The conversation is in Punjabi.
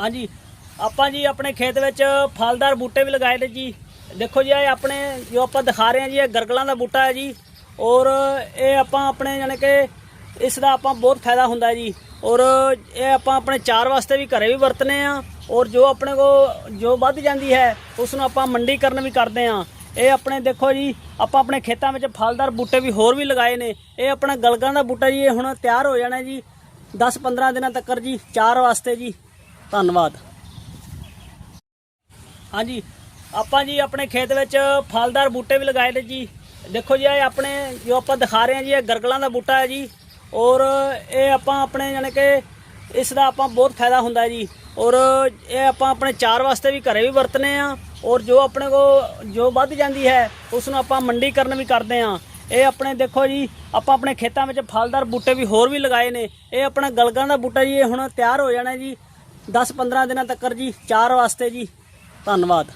ਹਾਂਜੀ, ਆਪਾਂ ਜੀ ਆਪਣੇ ਖੇਤ ਵਿੱਚ ਫਲਦਾਰ ਬੂਟੇ ਵੀ ਲਗਾਏ ਨੇ ਜੀ। ਦੇਖੋ ਜੀ, ਇਹ ਆਪਣੇ ਜੋ ਆਪਾਂ ਦਿਖਾ ਰਹੇ ਹਾਂ ਜੀ, ਇਹ ਗਰਗਲਾਂ ਦਾ ਬੂਟਾ ਹੈ ਜੀ। ਔਰ ਇਹ ਆਪਾਂ ਆਪਣੇ ਯਾਨੀ ਕਿ ਇਸ ਦਾ ਆਪਾਂ ਬਹੁਤ ਫਾਇਦਾ ਹੁੰਦਾ ਜੀ। ਔਰ ਇਹ ਆਪਾਂ ਆਪਣੇ ਚਾਰ ਵਾਸਤੇ ਵੀ ਘਰੇ ਵੀ ਵਰਤਨੇ ਆ। ਔਰ ਜੋ ਆਪਣੇ ਕੋ ਜੋ ਵੱਧ ਜਾਂਦੀ ਹੈ ਉਸ ਨੂੰ ਆਪਾਂ ਮੰਡੀਕਰਨ ਵੀ ਕਰਦੇ ਆ। ਇਹ ਆਪਣੇ ਦੇਖੋ ਜੀ, ਆਪਾਂ ਆਪਣੇ ਖੇਤਾਂ ਵਿੱਚ ਫਲਦਾਰ ਬੂਟੇ ਵੀ ਹੋਰ ਵੀ ਲਗਾਏ ਨੇ। ਇਹ ਆਪਣਾ ਗਲਗਲਾਂ ਦਾ ਬੂਟਾ ਜੀ, ਇਹ ਹੁਣ ਤਿਆਰ ਹੋ ਜਾਣਾ ਜੀ 10-15 ਦਿਨਾਂ ਤੱਕ ਜੀ, ਚਾਰ ਵਾਸਤੇ ਜੀ। ਧੰਨਵਾਦ। ਹਾਂਜੀ, ਆਪਾਂ ਜੀ ਆਪਣੇ ਖੇਤ ਵਿੱਚ ਫਲਦਾਰ ਬੂਟੇ ਵੀ ਲਗਾਏ ਨੇ ਜੀ। ਦੇਖੋ ਜੀ, ਇਹ ਆਪਣੇ ਜੋ ਆਪਾਂ ਦਿਖਾ ਰਹੇ ਹਾਂ ਜੀ, ਇਹ ਗਰਗਲਾਂ ਦਾ ਬੂਟਾ ਹੈ ਜੀ। ਔਰ ਇਹ ਆਪਾਂ ਆਪਣੇ ਯਾਨੀ ਕਿ ਇਸ ਦਾ ਆਪਾਂ ਬਹੁਤ ਫਾਇਦਾ ਹੁੰਦਾ ਜੀ। ਔਰ ਇਹ ਆਪਾਂ ਆਪਣੇ ਚਾਰ ਵਾਸਤੇ ਵੀ ਘਰੇ ਵੀ ਵਰਤਨੇ ਆ। ਔਰ ਜੋ ਆਪਣੇ ਕੋ ਜੋ ਵੱਧ ਜਾਂਦੀ ਹੈ ਉਸ ਨੂੰ ਆਪਾਂ ਮੰਡੀਕਰਨ ਵੀ ਕਰਦੇ ਆ। ਇਹ ਆਪਣੇ ਦੇਖੋ ਜੀ, ਆਪਾਂ ਆਪਣੇ ਖੇਤਾਂ ਵਿੱਚ ਫਲਦਾਰ ਬੂਟੇ ਵੀ ਹੋਰ ਵੀ ਲਗਾਏ ਨੇ। ਇਹ ਆਪਣਾ ਗਲਗਲਾਂ ਦਾ ਬੂਟਾ ਜੀ, ਇਹ ਹੁਣ ਤਿਆਰ ਹੋ ਜਾਣਾ ਜੀ। 10-15 ਦਿਨਾਂ ਤੱਕ ਜੀ ਚਾਰ ਵਾਸਤੇ ਜੀ ਧੰਨਵਾਦ।